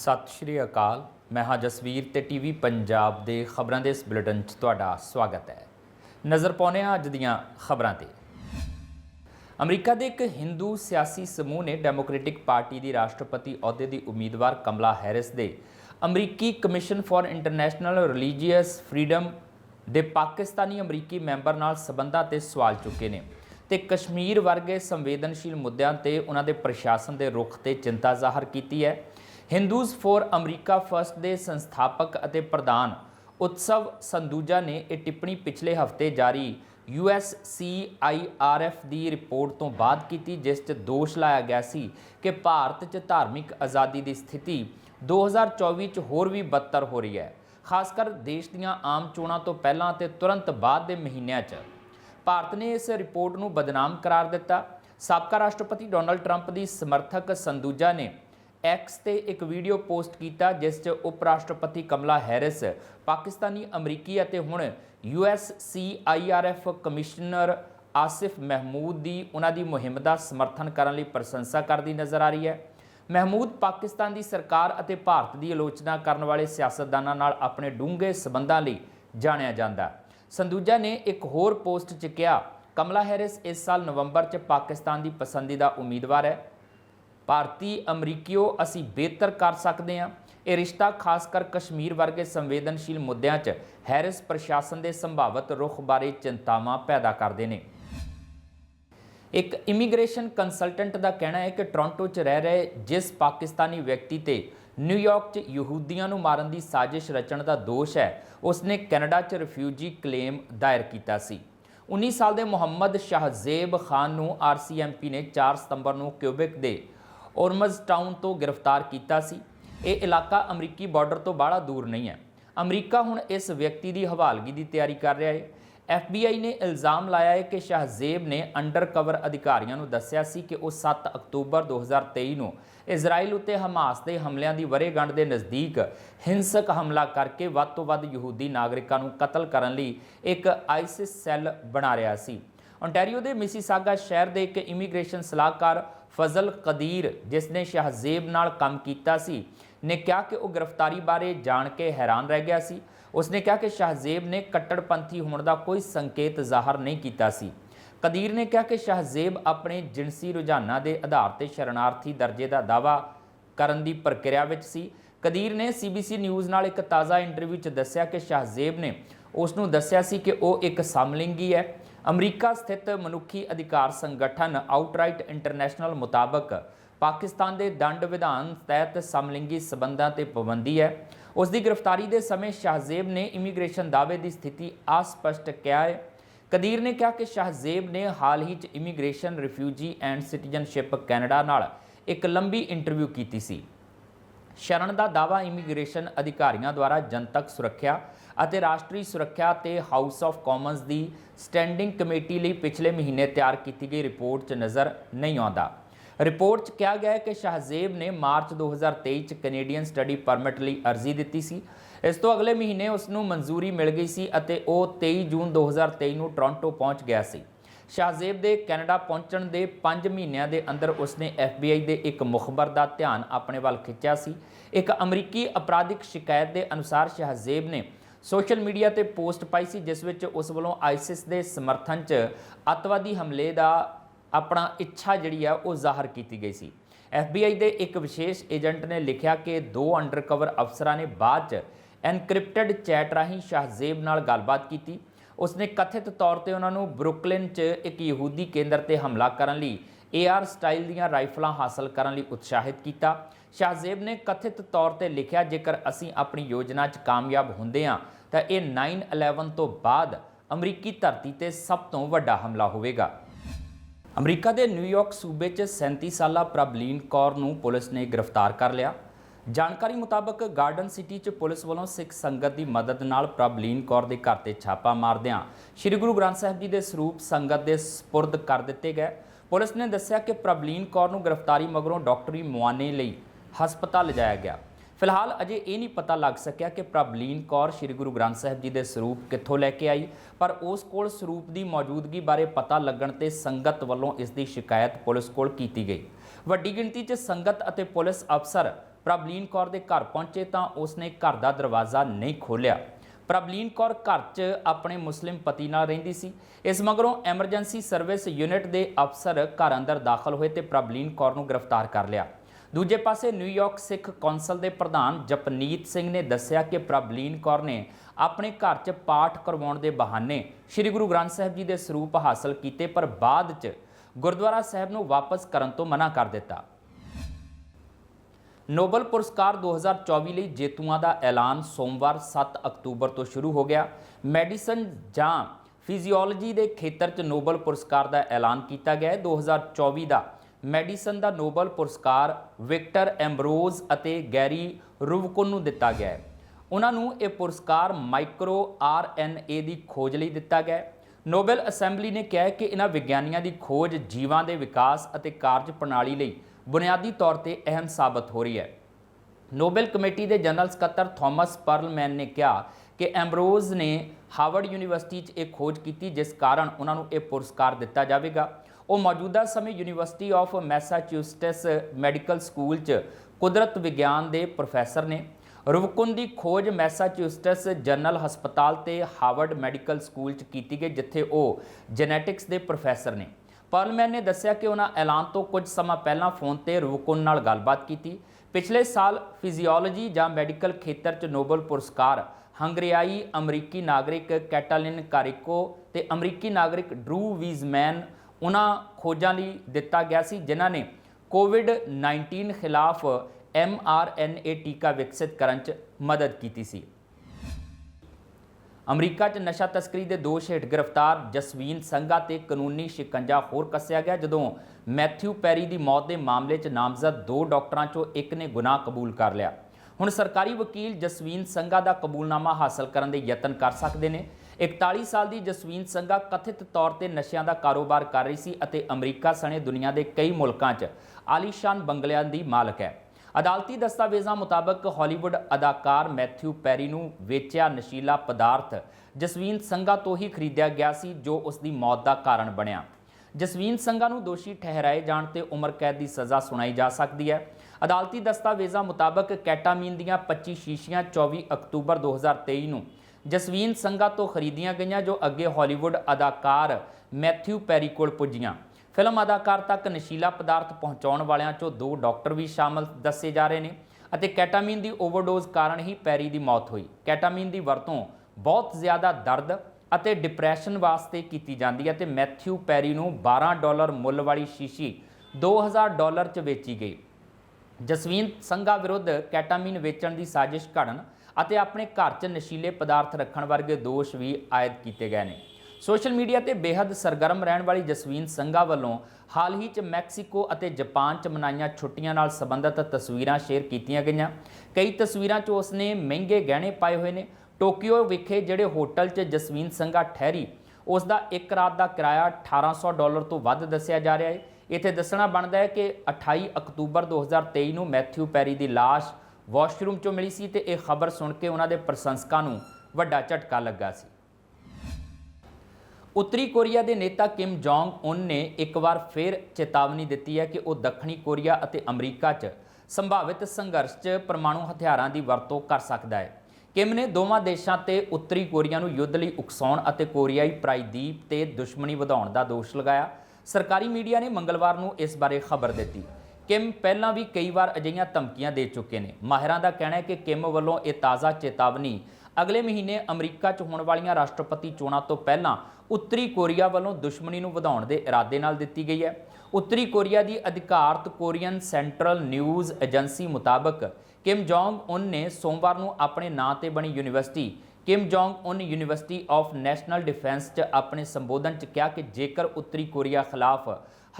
ਸਤਿ ਸ਼੍ਰੀ ਅਕਾਲ। ਮੈਂ ਹਾਂ ਜਸਵੀਰ ਤੇ ਟੀਵੀ ਪੰਜਾਬ ਦੇ ਖਬਰਾਂ ਦੇ ਇਸ ਬੁਲੇਟਿਨ 'ਚ ਤੁਹਾਡਾ ਸਵਾਗਤ ਹੈ। ਨਜ਼ਰ ਪਾਉਂਦੇ ਹਾਂ ਅੱਜ ਦੀਆਂ ਖਬਰਾਂ ਤੇ। ਅਮਰੀਕਾ ਦੇ ਇੱਕ ਹਿੰਦੂ ਸਿਆਸੀ ਸਮੂਹ ਨੇ ਡੈਮੋਕ੍ਰੈਟਿਕ ਪਾਰਟੀ ਦੀ ਰਾਸ਼ਟਰਪਤੀ ਅਹੁਦੇ ਦੀ ਉਮੀਦਵਾਰ ਕਮਲਾ ਹੈਰਿਸ ਦੇ ਅਮਰੀਕੀ commission for international religious freedom ਦੇ ਪਾਕਿਸਤਾਨੀ ਅਮਰੀਕੀ ਮੈਂਬਰ ਨਾਲ ਸਬੰਧਾਂ ਤੇ ਸਵਾਲ ਚੁੱਕੇ ਨੇ ਤੇ ਕਸ਼ਮੀਰ ਵਰਗੇ ਸੰਵੇਦਨਸ਼ੀਲ ਮੁੱਦਿਆਂ ਤੇ ਉਹਨਾਂ ਦੇ ਪ੍ਰਸ਼ਾਸਨ ਦੇ ਰੁਖ ਤੇ ਚਿੰਤਾ ਜ਼ਾਹਰ ਕੀਤੀ ਹੈ। ਹਿੰਦੂਜ਼ ਫॉर ਅਮਰੀਕਾ ਫਸਟ ਦੇ ਸੰਸਥਾਪਕ ਅਤੇ ਪ੍ਰਧਾਨ ਉਤਸਵ ਸੰਦੂਜਾ ਨੇ ਇਹ ਟਿੱਪਣੀ ਪਿਛਲੇ ਹਫ਼ਤੇ ਜਾਰੀ USCIRF ਦੀ ਰਿਪੋਰਟ ਤੋਂ ਬਾਅਦ ਕੀਤੀ, ਜਿਸ 'ਚ ਦੋਸ਼ ਲਾਇਆ ਗਿਆ ਸੀ ਕਿ ਭਾਰਤ 'ਚ ਧਾਰਮਿਕ ਆਜ਼ਾਦੀ ਦੀ ਸਥਿਤੀ 2024 'ਚ ਹੋਰ ਵੀ ਬਦਤਰ ਹੋ ਰਹੀ ਹੈ ਖਾਸ ਕਰ ਦੇਸ਼ ਦੀਆਂ ਆਮ ਚੋਣਾਂ ਤੋਂ ਪਹਿਲਾਂ ਤੇ ਤੁਰੰਤ ਬਾਅਦ ਦੇ ਮਹੀਨਿਆਂ 'ਚ। ਭਾਰਤ ਨੇ ਇਸ ਰਿਪੋਰਟ ਨੂੰ ਬਦਨਾਮ ਕਰਾਰ ਦਿੱਤਾ। ਸਾਬਕਾ ਰਾਸ਼ਟਰਪਤੀ ਡੋਨਲਡ ਟਰੰਪ ਦੀ ਸਮਰਥਕ ਸੰਦੂਜਾ ਨੇ ਐਕਸ ਤੇ ਇੱਕ ਵੀਡੀਓ ਪੋਸਟ ਕੀਤਾ, ਜਿਸ 'ਚ ਉਪ ਰਾਸ਼ਟਰਪਤੀ ਕਮਲਾ ਹੈਰਿਸ, ਪਾਕਿਸਤਾਨੀ, ਅਮਰੀਕੀ ਅਤੇ ਹੁਣ USCIRF ਕਮਿਸ਼ਨਰ ਆਸਿਫ ਮਹਿਮੂਦ ਦੀ ਉਹਨਾਂ ਦੀ ਮੁਹਿੰਮ ਦਾ ਸਮਰਥਨ ਕਰਨ ਲਈ ਪ੍ਰਸ਼ੰਸਾ ਕਰਦੀ ਨਜ਼ਰ ਆ ਰਹੀ ਹੈ। ਮਹਿਮੂਦ ਪਾਕਿਸਤਾਨ ਦੀ ਸਰਕਾਰ ਅਤੇ ਭਾਰਤ ਦੀ ਆਲੋਚਨਾ ਕਰਨ ਵਾਲੇ ਸਿਆਸਤਦਾਨਾਂ ਨਾਲ ਆਪਣੇ ਡੂੰਘੇ ਸਬੰਧਾਂ ਲਈ ਜਾਣਿਆ ਜਾਂਦਾ। ਸੰਦੂਜਾ ਨੇ ਇੱਕ ਹੋਰ ਪੋਸਟ 'ਚ ਕਿਹਾ, ਕਮਲਾ ਹੈਰਿਸ ਇਸ ਸਾਲ ਨਵੰਬਰ 'ਚ ਪਾਕਿਸਤਾਨ ਦੀ ਪਸੰਦੀਦਾ ਉਮੀਦਵਾਰ ਹੈ। ਭਾਰਤੀ ਅਮਰੀਕੀਓ ਅਸੀਂ ਬਿਹਤਰ ਕਰ ਸਕਦੇ ਹਾਂ। ਇਹ ਰਿਸ਼ਤਾ ਖਾਸ ਕਰ ਕਸ਼ਮੀਰ ਵਰਗੇ ਸੰਵੇਦਨਸ਼ੀਲ ਮੁੱਦਿਆਂ 'ਚ ਹੈਰਿਸ ਪ੍ਰਸ਼ਾਸਨ ਦੇ ਸੰਭਾਵਤ ਰੁਖ ਬਾਰੇ ਚਿੰਤਾਵਾਂ ਪੈਦਾ ਕਰਦੇ ਨੇ। ਇੱਕ ਇਮੀਗ੍ਰੇਸ਼ਨ ਕੰਸਲਟੈਂਟ ਦਾ ਕਹਿਣਾ ਹੈ ਕਿ ਟੋਰਾਂਟੋ 'ਚ ਰਹਿ ਰਹੇ ਜਿਸ ਪਾਕਿਸਤਾਨੀ ਵਿਅਕਤੀ ਤੇ ਨਿਊਯਾਰਕ 'ਚ ਯਹੂਦੀਆਂ ਨੂੰ ਮਾਰਨ ਦੀ ਸਾਜ਼ਿਸ਼ ਰਚਣ ਦਾ ਦੋਸ਼ ਹੈ, ਉਸਨੇ ਕੈਨੇਡਾ 'ਚ ਰਿਫਿਊਜੀ ਕਲੇਮ ਦਾਇਰ ਕੀਤਾ ਸੀ। 19 ਸਾਲ ਦੇ ਮੁਹੰਮਦ ਸ਼ਾਹਜ਼ੇਬ ਖਾਨ ਨੂੰ ਆਰਸੀਐਮਪੀ ਨੇ 4 ਸਤੰਬਰ ਨੂੰ ਕਿਊਬਿਕ ਦੇ ਔਰਮਜ਼ ਟਾਊਨ ਤੋਂ ਗ੍ਰਿਫਤਾਰ ਕੀਤਾ ਸੀ। ਇਹ ਇਲਾਕਾ ਅਮਰੀਕੀ ਬਾਰਡਰ ਤੋਂ ਬਾਹਲਾ ਦੂਰ ਨਹੀਂ ਹੈ। ਅਮਰੀਕਾ ਹੁਣ ਇਸ ਵਿਅਕਤੀ ਦੀ ਹਵਾਲਗੀ ਦੀ ਤਿਆਰੀ ਕਰ ਰਿਹਾ ਹੈ। FBI ਨੇ ਇਲਜ਼ਾਮ ਲਾਇਆ ਹੈ ਕਿ ਸ਼ਾਹਜ਼ੇਬ ਨੇ ਅੰਡਰਕਵਰ ਅਧਿਕਾਰੀਆਂ ਨੂੰ ਦੱਸਿਆ ਸੀ ਕਿ ਉਹ 7 ਅਕਤੂਬਰ 2023 ਨੂੰ ਇਜ਼ਰਾਈਲ ਉੱਤੇ ਹਮਾਸ ਦੇ ਹਮਲਿਆਂ ਦੀ ਵਰੇਗੰਢ ਦੇ ਨਜ਼ਦੀਕ ਹਿੰਸਕ ਹਮਲਾ ਕਰਕੇ ਵੱਧ ਤੋਂ ਵੱਧ ਯਹੂਦੀ ਨਾਗਰਿਕਾਂ ਨੂੰ ਕਤਲ ਕਰਨ ਲਈ ਇੱਕ ਆਈਸਿਸ ਸੈੱਲ ਬਣਾ ਰਿਹਾ ਸੀ। ਓਨਟਾਰੀਓ ਦੇ ਮਿਸੀਸਾਗਾ ਸ਼ਹਿਰ ਦੇ ਇੱਕ ਇਮੀਗ੍ਰੇਸ਼ਨ ਸਲਾਹਕਾਰ ਫਜ਼ਲ ਕਦੀਰ, ਜਿਸ ਨੇ ਸ਼ਾਹਜ਼ੇਬ ਨਾਲ ਕੰਮ ਕੀਤਾ ਸੀ, ਨੇ ਕਿਹਾ ਕਿ ਉਹ ਗ੍ਰਿਫਤਾਰੀ ਬਾਰੇ ਜਾਣ ਕੇ ਹੈਰਾਨ ਰਹਿ ਗਿਆ ਸੀ। ਉਸਨੇ ਕਿਹਾ ਕਿ ਸ਼ਾਹਜ਼ੇਬ ਨੇ ਕੱਟੜਪੰਥੀ ਹੋਣ ਦਾ ਕੋਈ ਸੰਕੇਤ ਜ਼ਾਹਰ ਨਹੀਂ ਕੀਤਾ ਸੀ। ਕਦੀਰ ਨੇ ਕਿਹਾ ਕਿ ਸ਼ਾਹਜ਼ੇਬ ਆਪਣੇ ਜਿਨਸੀ ਰੁਝਾਨਾਂ ਦੇ ਆਧਾਰ ਤੇ ਸ਼ਰਨਾਰਥੀ ਦਰਜੇ ਦਾ ਦਾਵਾ ਕਰਨ ਦੀ ਪ੍ਰਕਿਰਿਆ ਵਿੱਚ ਸੀ। ਕਦੀਰ ਨੇ ਸੀਬੀਸੀ ਨਿਊਜ਼ ਨਾਲ ਇੱਕ ਤਾਜ਼ਾ ਇੰਟਰਵਿਊ 'ਚ ਦੱਸਿਆ ਕਿ ਸ਼ਾਹਜ਼ੇਬ ਨੇ ਉਸ ਨੂੰ ਦੱਸਿਆ ਸੀ ਕਿ ਉਹ ਇੱਕ ਸਮਲਿੰਗੀ ਹੈ। ਅਮਰੀਕਾ ਸਥਿਤ ਮਨੁੱਖੀ ਅਧਿਕਾਰ ਸੰਗਠਨ ਆਊਟਰਾਈਟ ਇੰਟਰਨੈਸ਼ਨਲ ਮੁਤਾਬਕ ਪਾਕਿਸਤਾਨ ਦੇ ਦੰਡ ਵਿਧਾਨ ਤਹਿਤ ਸਮਲਿੰਗੀ ਸਬੰਧਾਂ ਤੇ ਪਾਬੰਦੀ ਹੈ। ਉਸ ਦੀ ਗ੍ਰਿਫਤਾਰੀ ਦੇ ਸਮੇਂ ਸ਼ਾਹਜ਼ੇਬ ਨੇ ਇਮੀਗ੍ਰੇਸ਼ਨ ਦਾਅਵੇ ਦੀ ਸਥਿਤੀ ਅਸਪਸ਼ਟ ਕਿਹਾ ਹੈ। ਕਦੀਰ ਨੇ ਕਿਹਾ ਕਿ ਸ਼ਾਹਜ਼ੇਬ ਨੇ ਹਾਲ ਹੀ 'ਚ immigration refugee and citizenship Canada ਨਾਲ ਇੱਕ ਲੰਬੀ ਇੰਟਰਵਿਊ ਕੀਤੀ ਸੀ। ਸ਼ਰਨ ਦਾ ਦਾਵਾ ਇਮੀਗ੍ਰੇਸ਼ਨ ਅਧਿਕਾਰੀਆਂ ਦੁਆਰਾ ਜਨਤਕ ਸੁਰੱਖਿਆ ਅਤੇ ਰਾਸ਼ਟਰੀ ਸੁਰੱਖਿਆ ਤੇ ਹਾਊਸ ਆਫ ਕਾਮਨਸ ਦੀ ਸਟੈਂਡਿੰਗ ਕਮੇਟੀ ਲਈ ਪਿਛਲੇ ਮਹੀਨੇ ਤਿਆਰ ਕੀਤੀ ਗਈ ਰਿਪੋਰਟ 'ਚ ਨਜ਼ਰ ਨਹੀਂ ਆਉਂਦਾ। ਰਿਪੋਰਟ 'ਚ ਕਿਹਾ ਗਿਆ ਹੈ ਕਿ ਸ਼ਾਹਜ਼ੇਬ ਨੇ ਮਾਰਚ 2023 'ਚ ਕੈਨੇਡੀਅਨ ਸਟੱਡੀ ਪਰਮਿਟ ਲਈ ਅਰਜ਼ੀ ਦਿੱਤੀ ਸੀ। ਇਸ ਤੋਂ ਅਗਲੇ ਮਹੀਨੇ ਉਸ ਨੂੰ ਮਨਜ਼ੂਰੀ ਮਿਲ ਗਈ ਸੀ ਅਤੇ ਉਹ 23 ਜੂਨ 2023 ਨੂੰ ਟੋਰਾਂਟੋ ਪਹੁੰਚ ਗਿਆ ਸੀ। ਸ਼ਾਹਜ਼ੇਬ ਦੇ ਕੈਨੇਡਾ ਪਹੁੰਚਣ ਦੇ 5 ਮਹੀਨਿਆਂ ਦੇ ਅੰਦਰ ਉਸਨੇ FBI ਦੇ ਇੱਕ ਮੁਖਬਰ ਦਾ ਧਿਆਨ ਆਪਣੇ ਵੱਲ ਖਿੱਚਿਆ ਸੀ। ਇੱਕ ਅਮਰੀਕੀ ਅਪਰਾਧਿਕ ਸ਼ਿਕਾਇਤ ਦੇ ਅਨੁਸਾਰ ਸ਼ਾਹਜ਼ੇਬ ਨੇ ਸੋਸ਼ਲ ਮੀਡੀਆ ਤੇ ਪੋਸਟ ਪਾਈ ਸੀ, ਜਿਸ ਵਿੱਚ ਉਸ ਵੱਲੋਂ ਆਈਸਿਸ ਦੇ ਸਮਰਥਨ 'ਚ ਅੱਤਵਾਦੀ ਹਮਲੇ ਦਾ ਆਪਣਾ ਇੱਛਾ ਜਿਹੜੀ ਆ, ਉਹ ਜ਼ਾਹਰ ਕੀਤੀ ਗਈ ਸੀ। FBI ਦੇ ਇੱਕ ਵਿਸ਼ੇਸ਼ ਏਜੰਟ ਨੇ ਲਿਖਿਆ ਕਿ ਦੋ ਅੰਡਰਕਵਰ ਅਫਸਰਾਂ ਨੇ ਬਾਅਦ 'ਚ ਐਨਕ੍ਰਿਪਟਡ ਚੈਟ ਰਾਹੀਂ ਸ਼ਾਹਜ਼ੇਬ ਨਾਲ ਗੱਲਬਾਤ ਕੀਤੀ। ਉਸਨੇ ਕਥਿਤ ਤੌਰ ਤੇ ਉਹਨਾਂ ਨੂੰ ਬਰੁਕਲਿਨ 'ਚ ਇੱਕ ਯਹੂਦੀ ਕੇਂਦਰ ਤੇ ਹਮਲਾ ਕਰਨ ਲਈ AR ਸਟਾਈਲ ਦੀਆਂ ਰਾਈਫਲਾਂ ਹਾਸਲ ਕਰਨ ਲਈ ਉਤਸ਼ਾਹਿਤ ਕੀਤਾ। ਸ਼ਾਹਜ਼ੇਬ ਨੇ ਕਥਿਤ ਤੌਰ ਤੇ ਲਿਖਿਆ, ਜੇਕਰ ਅਸੀਂ ਆਪਣੀ ਯੋਜਨਾ 'ਚ ਕਾਮਯਾਬ ਹੁੰਦੇ ਹਾਂ, ਤਾਂ ਇਹ 9/11 ਤੋਂ ਬਾਅਦ ਅਮਰੀਕੀ ਧਰਤੀ ਤੇ ਸਭ ਤੋਂ ਵੱਡਾ ਹਮਲਾ ਹੋਵੇਗਾ। ਅਮਰੀਕਾ ਦੇ ਨਿਊਯਾਰਕ ਸੂਬੇ 'ਚ 37 ਸਾਲਾ ਪ੍ਰਬਲੀਨ ਕੌਰ ਨੂੰ ਪੁਲਿਸ ਨੇ ਗ੍ਰਿਫਤਾਰ ਕਰ ਲਿਆ। ਜਾਣਕਾਰੀ ਮੁਤਾਬਕ ਗਾਰਡਨ ਸਿਟੀ 'ਚ ਪੁਲਿਸ ਵੱਲੋਂ ਸਿੱਖ ਸੰਗਤ ਦੀ ਮਦਦ ਨਾਲ ਪ੍ਰਬਲੀਨ ਕੌਰ ਦੇ ਘਰ ਤੇ ਛਾਪਾ ਮਾਰਦਿਆਂ ਸ੍ਰੀ ਗੁਰੂ ਗ੍ਰੰਥ ਸਾਹਿਬ ਜੀ ਦੇ ਸਰੂਪ ਸੰਗਤ ਦੇ ਸਪੁਰਦ ਕਰ ਦਿੱਤੇ ਗਏ। ਪੁਲਿਸ ਨੇ ਦੱਸਿਆ ਕਿ ਪ੍ਰਬਲੀਨ ਕੌਰ ਨੂੰ ਗ੍ਰਿਫਤਾਰੀ ਮਗਰੋਂ ਡਾਕਟਰੀ ਮੁਆਨੇ ਲਈ ਹਸਪਤਾਲ ਲਿਜਾਇਆ ਗਿਆ। ਫਿਲਹਾਲ ਅਜੇ ਇਹ ਨਹੀਂ ਪਤਾ ਲੱਗ ਸਕਿਆ ਕਿ ਪ੍ਰਬਲੀਨ ਕੌਰ ਸ੍ਰੀ ਗੁਰੂ ਗ੍ਰੰਥ ਸਾਹਿਬ ਜੀ ਦੇ ਸਰੂਪ ਕਿੱਥੋਂ ਲੈ ਕੇ ਆਈ, ਪਰ ਉਸ ਕੋਲ ਸਰੂਪ ਦੀ ਮੌਜੂਦਗੀ ਬਾਰੇ ਪਤਾ ਲੱਗਣ ਤੇ ਸੰਗਤ ਵੱਲੋਂ ਇਸ ਦੀ ਸ਼ਿਕਾਇਤ ਪੁਲਿਸ ਕੋਲ ਕੀਤੀ ਗਈ। ਵੱਡੀ ਗਿਣਤੀ 'ਚ ਸੰਗਤ ਅਤੇ ਪੁਲਿਸ ਅਫਸਰ ਪ੍ਰਬਲੀਨ ਕੌਰ ਦੇ ਘਰ ਪਹੁੰਚੇ ਤਾਂ ਉਸਨੇ ਘਰ ਦਾ ਦਰਵਾਜ਼ਾ ਨਹੀਂ ਖੋਲ੍ਹਿਆ। ਪ੍ਰਬਲੀਨ ਕੌਰ ਘਰ 'ਚ ਆਪਣੇ ਮੁਸਲਿਮ ਪਤੀ ਨਾਲ ਰਹਿੰਦੀ ਸੀ। ਇਸ ਮਗਰੋਂ ਐਮਰਜੈਂਸੀ ਸਰਵਿਸ ਯੂਨਿਟ ਦੇ ਅਫਸਰ ਘਰ ਅੰਦਰ ਦਾਖਲ ਹੋਏ ਤੇ ਪ੍ਰਬਲੀਨ ਕੌਰ ਨੂੰ ਗ੍ਰਿਫਤਾਰ ਕਰ ਲਿਆ। ਦੂਜੇ ਪਾਸੇ ਨਿਊਯਾਰਕ ਸਿੱਖ ਕੌਂਸਲ ਦੇ ਪ੍ਰਧਾਨ ਜਪਨੀਤ ਸਿੰਘ ਨੇ ਦੱਸਿਆ ਕਿ ਪ੍ਰਬਲੀਨ ਕੌਰ ਨੇ ਆਪਣੇ ਘਰ 'ਚ ਪਾਠ ਕਰਵਾਉਣ ਦੇ ਬਹਾਨੇ ਸ੍ਰੀ ਗੁਰੂ ਗ੍ਰੰਥ ਸਾਹਿਬ ਜੀ ਦੇ ਸਰੂਪ ਹਾਸਲ ਕੀਤੇ, ਪਰ ਬਾਅਦ 'ਚ ਗੁਰਦੁਆਰਾ ਸਾਹਿਬ ਨੂੰ ਵਾਪਸ ਕਰਨ ਤੋਂ ਮਨਾ ਕਰ ਦਿੱਤਾ। ਨੋਬਲ ਪੁਰਸਕਾਰ 2024 ਲਈ ਜੇਤੂਆਂ ਦਾ ਐਲਾਨ ਸੋਮਵਾਰ 7 ਅਕਤੂਬਰ ਤੋਂ ਸ਼ੁਰੂ ਹੋ ਗਿਆ। ਮੈਡੀਸਨ ਜਾਂ ਫਿਜ਼ੀਓਲੋਜੀ ਦੇ ਖੇਤਰ 'ਚ ਨੋਬਲ ਪੁਰਸਕਾਰ ਦਾ ਐਲਾਨ ਕੀਤਾ ਗਿਆ ਹੈ। 2024 ਦਾ ਮੈਡੀਸਨ ਦਾ ਨੋਬਲ ਪੁਰਸਕਾਰ ਵਿਕਟਰ ਐਮਬਰੋਜ਼ ਅਤੇ ਗੈਰੀ ਰੁਵਕੁਨ ਨੂੰ ਦਿੱਤਾ ਗਿਆ ਹੈ। ਉਹਨਾਂ ਨੂੰ ਇਹ ਪੁਰਸਕਾਰ ਮਾਈਕਰੋ ਆਰਐਨਏ ਦੀ ਖੋਜ ਲਈ ਦਿੱਤਾ ਗਿਆ ਹੈ। ਨੋਬਲ ਅਸੈਂਬਲੀ ਨੇ ਕਿਹਾ ਕਿ ਇਹਨਾਂ ਵਿਗਿਆਨੀਆਂ ਦੀ ਖੋਜ ਜੀਵਾਂ ਦੇ ਵਿਕਾਸ ਅਤੇ ਕਾਰਜ ਪ੍ਰਣਾਲੀ ਲਈ ਬੁਨਿਆਦੀ ਤੌਰ ਤੇ ਅਹਿਮ ਸਾਬਤ ਹੋ ਰਹੀ ਹੈ। ਨੋਬਲ ਕਮੇਟੀ ਦੇ ਜਨਰਲ ਸਕੱਤਰ ਥਾਮਸ ਪਰਲਮੈਨ ਨੇ ਕਿਹਾ ਕਿ ਐਮਬਰੋਜ਼ ਨੇ ਹਾਰਵਰਡ ਯੂਨੀਵਰਸਿਟੀ 'ਚ ਇਹ ਖੋਜ ਕੀਤੀ ਜਿਸ ਕਾਰਨ ਉਹਨਾਂ ਨੂੰ ਇਹ ਪੁਰਸਕਾਰ ਦਿੱਤਾ ਜਾਵੇਗਾ। ਉਹ ਮੌਜੂਦਾ ਸਮੇਂ University of Massachusetts medical school 'ਚ ਕੁਦਰਤ ਵਿਗਿਆਨ ਦੇ ਪ੍ਰੋਫੈਸਰ ਨੇ। ਰੁਵਕੁਨ ਦੀ ਖੋਜ ਮੈਸਾਚੂਸਟਸ ਜਨਰਲ ਹਸਪਤਾਲ ਤੇ ਹਾਰਵਰਡ ਮੈਡੀਕਲ ਸਕੂਲ 'ਚ ਕੀਤੀ ਗਈ, ਜਿੱਥੇ ਉਹ ਜੈਨੇਟਿਕਸ ਦੇ ਪ੍ਰੋਫੈਸਰ ਨੇ। ਪਰਲਮੈਨ ਨੇ ਦੱਸਿਆ ਕਿ ਉਹਨਾਂ ਐਲਾਨ ਤੋਂ ਕੁਝ ਸਮਾਂ ਪਹਿਲਾਂ ਫੋਨ ਤੇ ਰੁਵਕੁਨ ਨਾਲ ਗੱਲਬਾਤ ਕੀਤੀ। ਪਿਛਲੇ ਸਾਲ ਫਿਜ਼ੀਓਲੋਜੀ ਜਾਂ ਮੈਡੀਕਲ ਖੇਤਰ 'ਚ ਨੋਬਲ ਪੁਰਸਕਾਰ, ਹੰਗਰੀਆਈ ਅਮਰੀਕੀ ਨਾਗਰਿਕ ਕੈਟਾਲਿਨ ਕਾਰਿਕੋ ਤੇ ਅਮਰੀਕੀ ਨਾਗਰਿਕ ਡਰੂ ਵੀਜ਼ਮੈਨ ਉਹਨਾਂ ਖੋਜਾਂ ਲਈ ਦਿੱਤਾ ਗਿਆ ਸੀ, ਜਿਨ੍ਹਾਂ ਨੇ ਕੋਵਿਡ-19 ਖਿਲਾਫ mRNA ਟੀਕਾ ਵਿਕਸਿਤ ਕਰਨ 'ਚ ਮਦਦ ਕੀਤੀ ਸੀ। ਅਮਰੀਕਾ 'ਚ ਨਸ਼ਾ ਤਸਕਰੀ ਦੇ ਦੋਸ਼ ਹੇਠ ਗ੍ਰਿਫਤਾਰ ਜਸਵੀਨ ਸੰਘਾ ਤੇ ਕਾਨੂੰਨੀ ਸ਼ਿਕੰਜਾ ਹੋਰ ਕੱਸਿਆ ਗਿਆ, ਜਦੋਂ ਮੈਥਿਊ ਪੈਰੀ ਦੀ ਮੌਤ ਦੇ ਮਾਮਲੇ 'ਚ ਨਾਮਜ਼ਦ ਦੋ ਡਾਕਟਰਾਂ 'ਚੋਂ ਇੱਕ ਨੇ ਗੁਨਾਹ ਕਬੂਲ ਕਰ ਲਿਆ। ਹੁਣ ਸਰਕਾਰੀ ਵਕੀਲ ਜਸਵੀਨ ਸੰਘਾ ਦਾ ਕਬੂਲਨਾਮਾ ਹਾਸਲ ਕਰਨ ਦੇ ਯਤਨ ਕਰ ਸਕਦੇ ਨੇ। 41 ਸਾਲ ਦੀ ਜਸਵੀਨ ਸੰਘਾ ਕਥਿਤ ਤੌਰ ਤੇ ਨਸ਼ਿਆਂ ਦਾ ਕਾਰੋਬਾਰ ਕਰ ਰਹੀ ਸੀ ਅਤੇ ਅਮਰੀਕਾ ਸਣੇ ਦੁਨੀਆ ਦੇ ਕਈ ਮੁਲਕਾਂ 'ਚ ਆਲੀਸ਼ਾਨ ਬੰਗਲਿਆਂ ਦੀ ਮਾਲਕ ਹੈ। ਅਦਾਲਤੀ ਦਸਤਾਵੇਜ਼ਾਂ ਮੁਤਾਬਕ ਹਾਲੀਵੁੱਡ ਅਦਾਕਾਰ ਮੈਥਿਊ ਪੈਰੀ ਨੂੰ ਵੇਚਿਆ ਨਸ਼ੀਲਾ ਪਦਾਰਥ ਜਸਵੀਨ ਸੰਘਾ ਤੋਂ ਹੀ ਖਰੀਦਿਆ ਗਿਆ ਸੀ, ਜੋ ਉਸ ਦੀ ਮੌਤ ਦਾ ਕਾਰਨ ਬਣਿਆ। ਜਸਵੀਨ ਸੰਘਾ ਨੂੰ ਦੋਸ਼ੀ ਠਹਿਰਾਏ ਜਾਣ ਤੇ ਉਮਰ ਕੈਦ ਦੀ ਸਜ਼ਾ ਸੁਣਾਈ ਜਾ ਸਕਦੀ ਹੈ। ਅਦਾਲਤੀ ਦਸਤਾਵੇਜ਼ਾਂ ਮੁਤਾਬਕ ਕੈਟਾਮੀਨ ਦੀਆਂ 25 ਸ਼ੀਸ਼ੀਆਂ 24 ਅਕਤੂਬਰ 2023 ਨੂੰ ਜਸਵੀਨ ਸੰਘਾ ਤੋਂ ਖਰੀਦੀਆਂ ਗਈਆਂ, ਜੋ ਅੱਗੇ ਹਾਲੀਵੁੱਡ ਅਦਾਕਾਰ ਮੈਥਿਊ ਪੈਰੀ ਕੋਲ ਪੁੱਜੀਆਂ। ਫਿਲਮ ਅਦਾਕਾਰ ਤੱਕ ਨਸ਼ੀਲਾ ਪਦਾਰਥ ਪਹੁੰਚਾਉਣ ਵਾਲਿਆਂ 'ਚੋਂ ਦੋ ਡਾਕਟਰ ਵੀ ਸ਼ਾਮਲ ਦੱਸੇ ਜਾ ਰਹੇ ਨੇ ਅਤੇ ਕੈਟਾਮੀਨ ਦੀ ਓਵਰਡੋਜ਼ ਕਾਰਨ ਹੀ ਪੈਰੀ ਦੀ ਮੌਤ ਹੋਈ। ਕੈਟਾਮੀਨ ਦੀ ਵਰਤੋਂ ਬਹੁਤ ਜ਼ਿਆਦਾ ਦਰਦ ਅਤੇ ਡਿਪਰੈਸ਼ਨ ਵਾਸਤੇ ਕੀਤੀ ਜਾਂਦੀ ਹੈ ਤੇ ਮੈਥਿਊ ਪੈਰੀ ਨੂੰ 12 ਡਾਲਰ ਮੁੱਲ ਵਾਲੀ ਸ਼ੀਸ਼ੀ 2000 ਡਾਲਰ 'ਚ ਵੇਚੀ ਗਈ। ਜਸਵੀਨ ਸੰਘਾ ਵਿਰੁੱਧ ਕੈਟਾਮੀਨ ਵੇਚਣ ਦੀ ਸਾਜ਼ਿਸ਼ ਘੜਨ ਅਤੇ ਆਪਣੇ ਘਰ 'ਚ ਨਸ਼ੀਲੇ ਪਦਾਰਥ ਰੱਖਣ ਵਰਗੇ ਦੋਸ਼ ਵੀ ਆਇਦ ਕੀਤੇ ਗਏ ਨੇ। ਸੋਸ਼ਲ ਮੀਡੀਆ ਤੇ ਬੇहद ਸਰਗਰਮ ਰਹਿਣ ਵਾਲੀ ਜਸਵੀਨ ਸੰਘਾ ਵੱਲੋਂ ਹਾਲ ਹੀ 'ਚ ਮੈਕਸੀਕੋ ਅਤੇ ਜਾਪਾਨ 'ਚ ਮਨਾਈਆਂ ਛੁੱਟੀਆਂ ਨਾਲ ਸੰਬੰਧਿਤ ਤਸਵੀਰਾਂ ਸ਼ੇਅਰ ਕੀਤੀਆਂ ਗਈਆਂ। ਕਈ ਤਸਵੀਰਾਂ 'ਚ ਉਸਨੇ ਮਹਿੰਗੇ ਗਹਿਣੇ ਪਾਏ ਹੋਏ ਨੇ। ਟੋਕੀਓ ਵਿਖੇ ਜਿਹੜੇ ਹੋਟਲ 'ਚ ਜਸਵੀਨ ਸੰਘਾ ਠਹਿਰੀ ਉਸ ਦਾ ਇੱਕ ਰਾਤ ਦਾ ਕਿਰਾਇਆ 1800 ਡਾਲਰ ਤੋਂ ਵੱਧ ਦੱਸਿਆ ਜਾ ਰਿਹਾ ਹੈ। ਇੱਥੇ ਦੱਸਣਾ ਬਣਦਾ ਹੈ ਕਿ 28 ਅਕਤੂਬਰ 2023 ਨੂੰ ਮੈਥਿਊ ਪੈਰੀ ਦੀ ਲਾਸ਼ ਵਾਸ਼ਰੂਮ 'ਚੋਂ ਮਿਲੀ ਸੀ ਤੇ ਇਹ ਖਬਰ ਸੁਣ ਕੇ ਉਹਨਾਂ ਦੇ ਪ੍ਰਸ਼ੰਸਕਾਂ ਨੂੰ ਵੱਡਾ ਝਟਕਾ ਲੱਗਾ ਸੀ। ਉੱਤਰੀ ਕੋਰੀਆ ਦੇ ਨੇਤਾ ਕਿਮ ਜੋਂਗ ਉਨ ਨੇ ਇੱਕ ਵਾਰ ਫਿਰ ਚੇਤਾਵਨੀ ਦਿੱਤੀ ਹੈ ਕਿ ਉਹ ਦੱਖਣੀ ਕੋਰੀਆ ਅਤੇ ਅਮਰੀਕਾ 'ਚ ਸੰਭਾਵਿਤ ਸੰਘਰਸ਼ 'ਚ ਪਰਮਾਣੂ ਹਥਿਆਰਾਂ ਦੀ ਵਰਤੋਂ ਕਰ ਸਕਦਾ ਹੈ। ਕਿਮ ਨੇ ਦੋਵਾਂ ਦੇਸ਼ਾਂ ਤੇ ਉੱਤਰੀ ਕੋਰੀਆ ਨੂੰ ਯੁੱਧ ਲਈ ਉਕਸਾਉਣ ਅਤੇ ਕੋਰੀਆਈ ਪ੍ਰਾਇਦੀਪ ਤੇ ਦੁਸ਼ਮਣੀ ਵਧਾਉਣ ਦਾ ਦੋਸ਼ ਲਗਾਇਆ। ਸਰਕਾਰੀ ਮੀਡੀਆ ਨੇ ਮੰਗਲਵਾਰ ਨੂੰ ਇਸ ਬਾਰੇ ਖਬਰ ਦਿੱਤੀ। ਕਿਮ ਪਹਿਲਾਂ ਵੀ ਕਈ ਵਾਰ ਅਜਿਹੀਆਂ ਧਮਕੀਆਂ ਦੇ ਚੁੱਕੇ ਨੇ। ਮਾਹਿਰਾਂ ਦਾ ਕਹਿਣਾ ਹੈ ਕਿ ਕਿਮ ਵੱਲੋਂ ਇਹ ਤਾਜ਼ਾ ਚੇਤਾਵਨੀ ਅਗਲੇ ਮਹੀਨੇ ਅਮਰੀਕਾ 'ਚ ਹੋਣ ਵਾਲੀਆਂ ਰਾਸ਼ਟਰਪਤੀ ਚੋਣਾਂ ਤੋਂ ਪਹਿਲਾਂ ਉੱਤਰੀ ਕੋਰੀਆ ਵੱਲੋਂ ਦੁਸ਼ਮਣੀ ਨੂੰ ਵਧਾਉਣ ਦੇ ਇਰਾਦੇ ਨਾਲ ਦਿੱਤੀ ਗਈ ਹੈ। ਉੱਤਰੀ ਕੋਰੀਆ ਦੀ ਅਧਿਕਾਰਤ ਕੋਰੀਅਨ ਸੈਂਟਰਲ ਨਿਊਜ਼ ਏਜੰਸੀ ਮੁਤਾਬਕ ਕਿਮ ਜੋਂਗ ਉਨ ਨੇ ਸੋਮਵਾਰ ਨੂੰ ਆਪਣੇ ਨਾਂ ਤੇ ਬਣੀ university, Kim Jong Un university of national defence 'ਚ ਆਪਣੇ ਸੰਬੋਧਨ 'ਚ ਕਿਹਾ ਕਿ ਜੇਕਰ ਉੱਤਰੀ ਕੋਰੀਆ ਖਿਲਾਫ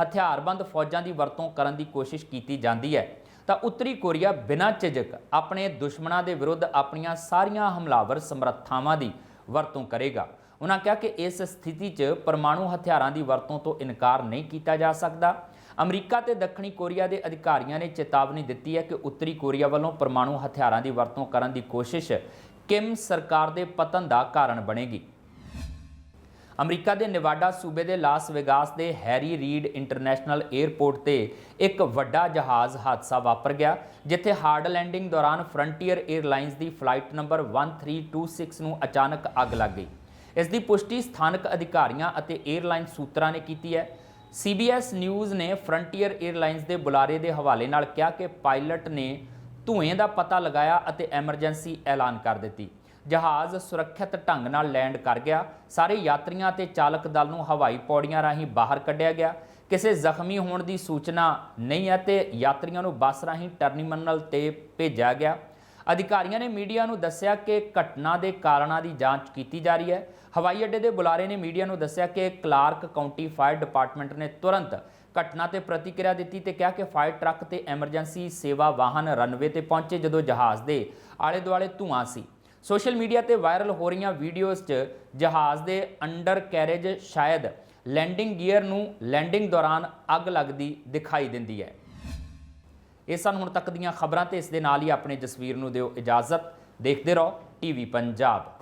ਹਥਿਆਰਬੰਦ ਫੌਜਾਂ ਦੀ ਵਰਤੋਂ ਕਰਨ ਦੀ ਕੋਸ਼ਿਸ਼ ਕੀਤੀ ਜਾਂਦੀ ਹੈ ਤਾਂ ਉੱਤਰੀ ਕੋਰੀਆ ਬਿਨਾਂ ਝਿਜਕ ਆਪਣੇ ਦੁਸ਼ਮਣਾਂ ਦੇ ਵਿਰੁੱਧ ਆਪਣੀਆਂ ਸਾਰੀਆਂ ਹਮਲਾਵਰ ਸਮਰੱਥਾਵਾਂ ਦੀ ਵਰਤੋਂ ਕਰੇਗਾ। ਉਹਨਾਂ ਕਿਹਾ ਕਿ ਇਸ ਸਥਿਤੀ 'ਚ ਪਰਮਾਣੂ ਹਥਿਆਰਾਂ ਦੀ ਵਰਤੋਂ ਤੋਂ ਇਨਕਾਰ ਨਹੀਂ ਕੀਤਾ ਜਾ ਸਕਦਾ। ਅਮਰੀਕਾ ਤੇ ਦੱਖਣੀ ਕੋਰੀਆ ਦੇ ਅਧਿਕਾਰੀਆਂ ਨੇ ਚੇਤਾਵਨੀ ਦਿੱਤੀ ਹੈ ਕਿ ਉੱਤਰੀ ਕੋਰੀਆ ਵੱਲੋਂ ਪਰਮਾਣੂ ਹਥਿਆਰਾਂ ਦੀ ਵਰਤੋਂ ਕਰਨ ਦੀ ਕੋਸ਼ਿਸ਼ ਕਿਮ ਸਰਕਾਰ ਦੇ ਪਤਨ ਦਾ ਕਾਰਨ ਬਣੇਗੀ। ਅਮਰੀਕਾ ਦੇ ਨਿਵਾਡਾ ਸੂਬੇ ਦੇ ਲਾਸ ਵੇਗਾਸ ਦੇ ਹੈਰੀ ਰੀਡ ਇੰਟਰਨੈਸ਼ਨਲ 에ਅਰਪੋਰਟ ਤੇ ਇੱਕ ਵੱਡਾ ਜਹਾਜ਼ ਹਾਦਸਾ ਵਾਪਰ ਗਿਆ, ਜਿੱਥੇ ਹਾਰਡ ਲੈਂਡਿੰਗ ਦੌਰਾਨ ਫਰੰਟੀਅਰ 에ਅਰਲਾਈਨਸ ਦੀ ਫਲਾਈਟ ਨੰਬਰ 1326 ਨੂੰ ਅਚਾਨਕ ਅੱਗ ਲੱਗ ਗਈ। ਇਸ ਦੀ ਪੁਸ਼ਟੀ ਸਥਾਨਕ ਅਧਿਕਾਰੀਆਂ ਅਤੇ 에ਅਰਲਾਈਨ ਸੂਤਰਾਂ ਨੇ ਕੀਤੀ ਹੈ। CBS ਨਿਊਜ਼ ਨੇ ਫਰੰਟੀਅਰ 에ਅਰਲਾਈਨਸ ਦੇ ਬੁਲਾਰੇ ਦੇ ਹਵਾਲੇ ਨਾਲ ਕਿਹਾ ਕਿ ਪਾਇਲਟ ਨੇ ਧੂਏ ਦਾ ਪਤਾ ਲਗਾਇਆ ਅਤੇ ਐਮਰਜੈਂਸੀ ਐਲਾਨ ਕਰ ਦਿੱਤੀ। ਜਹਾਜ਼ ਸੁਰੱਖਿਅਤ ਢੰਗ ਨਾਲ ਲੈਂਡ ਕਰ ਗਿਆ। ਸਾਰੇ ਯਾਤਰੀਆਂ ਅਤੇ ਚਾਲਕ ਦਲ ਨੂੰ ਹਵਾਈ ਪੌੜੀਆਂ ਰਾਹੀਂ ਬਾਹਰ ਕੱਢਿਆ ਗਿਆ। ਕਿਸੇ ਜ਼ਖਮੀ ਹੋਣ ਦੀ ਸੂਚਨਾ ਨਹੀਂ ਹੈ ਤੇ ਯਾਤਰੀਆਂ ਨੂੰ ਬੱਸ ਰਾਹੀਂ ਟਰਮੀਨਲ ਤੇ ਭੇਜਿਆ ਗਿਆ। ਅਧਿਕਾਰੀਆਂ ਨੇ ਮੀਡੀਆ ਨੂੰ ਦੱਸਿਆ ਕਿ ਘਟਨਾ ਦੇ ਕਾਰਨਾਂ ਦੀ ਜਾਂਚ ਕੀਤੀ ਜਾ ਰਹੀ ਹੈ। ਹਵਾਈ ਅੱਡੇ ਦੇ ਬੁਲਾਰੇ ਨੇ ਮੀਡੀਆ ਨੂੰ ਦੱਸਿਆ ਕਿ ਕਲਾਰਕ ਕਾਉਂਟੀ ਫਾਇਰ ਡਿਪਾਰਟਮੈਂਟ ਨੇ ਤੁਰੰਤ ਘਟਨਾ ਤੇ ਪ੍ਰਤੀਕਿਰਿਆ ਦਿੱਤੀ ਤੇ ਕਿਹਾ ਕਿ ਫਾਇਰ ਟਰੱਕ ਤੇ ਐਮਰਜੈਂਸੀ ਸੇਵਾ ਵਾਹਨ ਰਨਵੇ ਤੇ ਪਹੁੰਚੇ ਜਦੋਂ ਜਹਾਜ਼ ਦੇ ਆਲੇ ਦੁਆਲੇ ਧੂਆਂ ਸੀ। ਸੋਸ਼ਲ ਮੀਡੀਆ ਤੇ ਵਾਇਰਲ ਹੋ ਰਹੀਆਂ ਵੀਡੀਓਜ਼ 'ਚ ਜਹਾਜ਼ ਦੇ ਅੰਡਰ ਕੈਰੇਜ ਸ਼ਾਇਦ ਲੈਂਡਿੰਗ ਗੀਅਰ ਨੂੰ ਲੈਂਡਿੰਗ ਦੌਰਾਨ ਅੱਗ ਲੱਗਦੀ ਦਿਖਾਈ ਦਿੰਦੀ ਹੈ। ਇਹ ਸਨ ਹੁਣ ਤੱਕ ਦੀਆਂ ਖਬਰਾਂ ਤੇ ਇਸ ਦੇ ਨਾਲ ਹੀ ਆਪਣੇ ਜਸਵੀਰ ਨੂੰ ਦਿਓ ਇਜਾਜ਼ਤ। ਦੇਖਦੇ ਰਹੋ, ਟੀਵੀ ਪੰਜਾਬ।